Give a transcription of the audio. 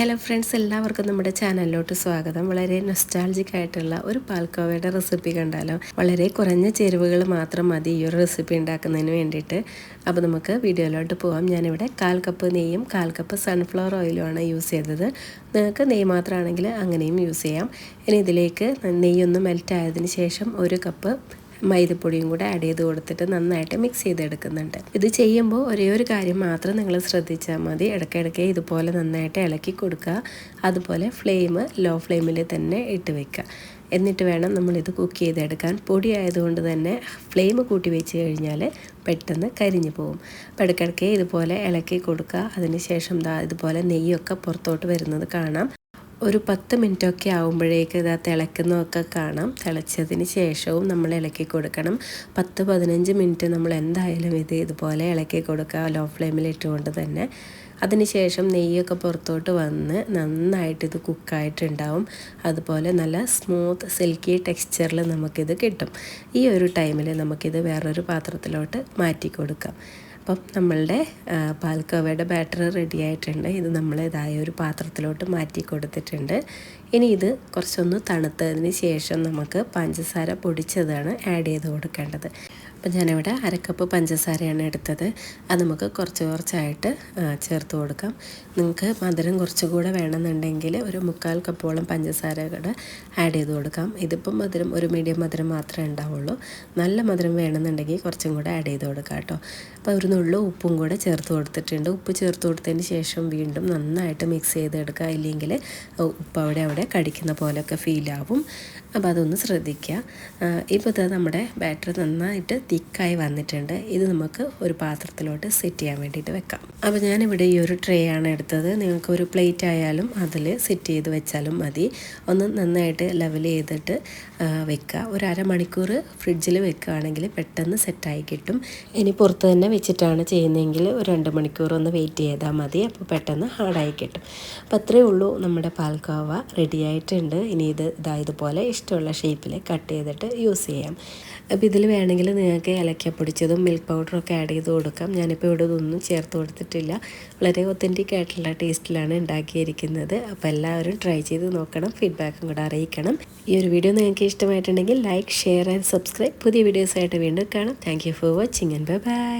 Hello friends എല്ലാവർക്കും നമ്മുടെ ചാനലിലോട്ട് സ്വാഗതം. വളരെ നൊസ്റ്റാൾജിക് ആയിട്ടുള്ള ഒരു പാൽക്കോവയുടെ റെസിപ്പി കണ്ടാലോ? വളരെ കുറഞ്ഞ ചേരുവകൾ മാത്രം മതി ഈ ഒരു റെസിപ്പി ഉണ്ടാക്കുന്നതിന് വേണ്ടിയിട്ട്. അപ്പോൾ നമുക്ക് വീഡിയോയിലോട്ട് പോകാം ഞാനിവിടെ കാൽ കപ്പ് നെയ്യും കാൽ കപ്പ് സൺഫ്ലവർ ഓയിലുമാണ് യൂസ് ചെയ്തത്. നിങ്ങൾക്ക് നെയ്യ് മാത്രമാണെങ്കിൽ അങ്ങനെയും യൂസ് ചെയ്യാം. ഇനി ഇതിലേക്ക് നെയ്യൊന്ന് മെൽറ്റ് ആയതിന് ശേഷം ഒരു കപ്പ് മൈദപ്പൊടിയും കൂടെ ആഡ് ചെയ്ത് കൊടുത്തിട്ട് നന്നായിട്ട് മിക്സ് ചെയ്തെടുക്കുന്നുണ്ട്. ഇത് ചെയ്യുമ്പോൾ ഒരേ ഒരു കാര്യം മാത്രം നിങ്ങൾ ശ്രദ്ധിച്ചാൽ മതി. ഇടയ്ക്കിടയ്ക്ക് ഇതുപോലെ നന്നായിട്ട് ഇളക്കി കൊടുക്കുക. അതുപോലെ ഫ്ലെയിം ലോ ഫ്ലെയിമിൽ തന്നെ ഇട്ട് വെക്കുക. എന്നിട്ട് വേണം നമ്മളിത് കുക്ക് ചെയ്തെടുക്കാൻ. പൊടി ആയതുകൊണ്ട് തന്നെ ഫ്ലെയിം കൂട്ടി വെച്ച് കഴിഞ്ഞാൽ പെട്ടെന്ന് കരിഞ്ഞു പോകും അപ്പോൾ ഇടയ്ക്കിടയ്ക്ക് ഇതുപോലെ ഇളക്കി കൊടുക്കുക. അതിന് ശേഷം ഇതുപോലെ നെയ്യൊക്കെ പുറത്തോട്ട് വരുന്നത് കാണാം. ഒരു പത്ത് മിനിറ്റൊക്കെ ആകുമ്പോഴേക്ക് ഇതാ തിളക്കുന്നതൊക്കെ കാണാം. തിളച്ചതിന് ശേഷവും നമ്മൾ ഇളക്കി കൊടുക്കണം. പത്ത് പതിനഞ്ച് മിനിറ്റ് നമ്മൾ എന്തായാലും ഇത് ഇതുപോലെ ഇളക്കി കൊടുക്കുക ലോ ഫ്ലെയിമിൽ ഇട്ടുകൊണ്ട് തന്നെ. അതിനുശേഷം നെയ്യൊക്കെ പുറത്തോട്ട് വന്ന് നന്നായിട്ട് ഇത് കുക്കായിട്ടുണ്ടാവും അതുപോലെ നല്ല സ്മൂത്ത് സിൽക്കി ടെക്സ്ചറിൽ നമുക്കിത് കിട്ടും. ഈ ഒരു ടൈമിൽ നമുക്കിത് വേറൊരു പാത്രത്തിലോട്ട് മാറ്റി കൊടുക്കാം. അപ്പം നമ്മളുടെ പാൽക്കവയുടെ ബാറ്റർ റെഡി ആയിട്ടുണ്ട്. ഇത് നമ്മൾ ഒരു പാത്രത്തിലോട്ട് മാറ്റി കൊടുത്തിട്ടുണ്ട്. ഇനി ഇത് കുറച്ചൊന്ന് തണുത്തതിന് ശേഷം നമുക്ക് പഞ്ചസാര പൊടിച്ചതാണ് ആഡ് ചെയ്ത് കൊടുക്കേണ്ടത്. അപ്പം ഞാനിവിടെ അരക്കപ്പ് പഞ്ചസാരയാണ് എടുത്തത്. അത് നമുക്ക് കുറച്ച് കുറച്ചായിട്ട് ചേർത്ത് കൊടുക്കാം. നിങ്ങൾക്ക് മധുരം കുറച്ചുകൂടെ വേണമെന്നുണ്ടെങ്കിൽ ഒരു മുക്കാൽ കപ്പോളം പഞ്ചസാര കൂടെ ആഡ് ചെയ്ത് കൊടുക്കാം. ഇതിപ്പം മധുരം ഒരു മീഡിയം മധുരം മാത്രമേ ഉണ്ടാവുള്ളൂ. നല്ല മധുരം വേണമെന്നുണ്ടെങ്കിൽ കുറച്ചും കൂടെ ആഡ് ചെയ്ത് കൊടുക്കാം കേട്ടോ. അപ്പോൾ ഒരു നുള്ളു ഉപ്പും കൂടെ ചേർത്ത് കൊടുത്തിട്ടുണ്ട്. ഉപ്പ് ചേർത്ത് കൊടുത്തതിന് ശേഷം വീണ്ടും നന്നായിട്ട് മിക്സ് ചെയ്തെടുക്കുക. ഇല്ലെങ്കിൽ ഉപ്പ് അവിടെ അവിടെ കടിക്കുന്ന പോലെയൊക്കെ ഫീലാവും അപ്പോൾ അതൊന്ന് ശ്രദ്ധിക്കുക. ഇപ്പോൾ ഇത് നമ്മുടെ ബാറ്റർ നന്നായിട്ട് തിക്കായി വന്നിട്ടുണ്ട്. ഇത് നമുക്ക് ഒരു പാത്രത്തിലോട്ട് സെറ്റ് ചെയ്യാൻ വേണ്ടിയിട്ട് വെക്കാം. അപ്പോൾ ഞാനിവിടെ ഈ ഒരു ട്രേ ആണ് എടുത്തത്. നിങ്ങൾക്ക് ഒരു പ്ലേറ്റ് ആയാലും അതിൽ സെറ്റ് ചെയ്ത് വെച്ചാലും മതി. ഒന്ന് നന്നായിട്ട് ലെവൽ ചെയ്തിട്ട് വെക്കുക. ഒരു അരമണിക്കൂർ ഫ്രിഡ്ജിൽ വെക്കുകയാണെങ്കിൽ പെട്ടെന്ന് സെറ്റായി കിട്ടും. ഇനി പുറത്ത് തന്നെ വെച്ചിട്ടാണ് ചെയ്യുന്നതെങ്കിൽ ഒരു രണ്ട് മണിക്കൂർ ഒന്ന് വെയിറ്റ് ചെയ്താൽ മതി. അപ്പോൾ പെട്ടെന്ന് ഹാർഡായി കിട്ടും. അപ്പോൾ അത്രയേ ഉള്ളൂ നമ്മുടെ പാൽക്കാവ റെഡി ആയിട്ടുണ്ട്. ഇനി ഇത് ഇതായതുപോലെ ഇഷ്ടമുള്ള ഷേപ്പിൽ കട്ട് ചെയ്തിട്ട് യൂസ് ചെയ്യാം. അപ്പോൾ ഇതിൽ വേണമെങ്കിൽ നിങ്ങൾക്ക് ഇലക്ക പൊടിച്ചതും മിൽക്ക് പൗഡറും ഒക്കെ ആഡ് ചെയ്ത് കൊടുക്കാം. ഞാനിപ്പോൾ ഇവിടെ ഇതൊന്നും ചേർത്ത് കൊടുത്തിട്ടില്ല. വളരെ ഒത്തന്റിക് ആയിട്ടുള്ള ടേസ്റ്റിലാണ് ഉണ്ടാക്കിയിരിക്കുന്നത്. അപ്പോൾ എല്ലാവരും ട്രൈ ചെയ്ത് നോക്കണം. ഫീഡ്ബാക്കും കൂടെ അറിയിക്കണം. ഈ ഒരു വീഡിയോ നിങ്ങൾക്ക് ഇഷ്ടമായിട്ടുണ്ടെങ്കിൽ ലൈക്ക് ഷെയർ ആൻഡ് സബ്സ്ക്രൈബ് പുതിയ വീഡിയോസായിട്ട് വീണ്ടും കാണാം. Thank for watching and bye bye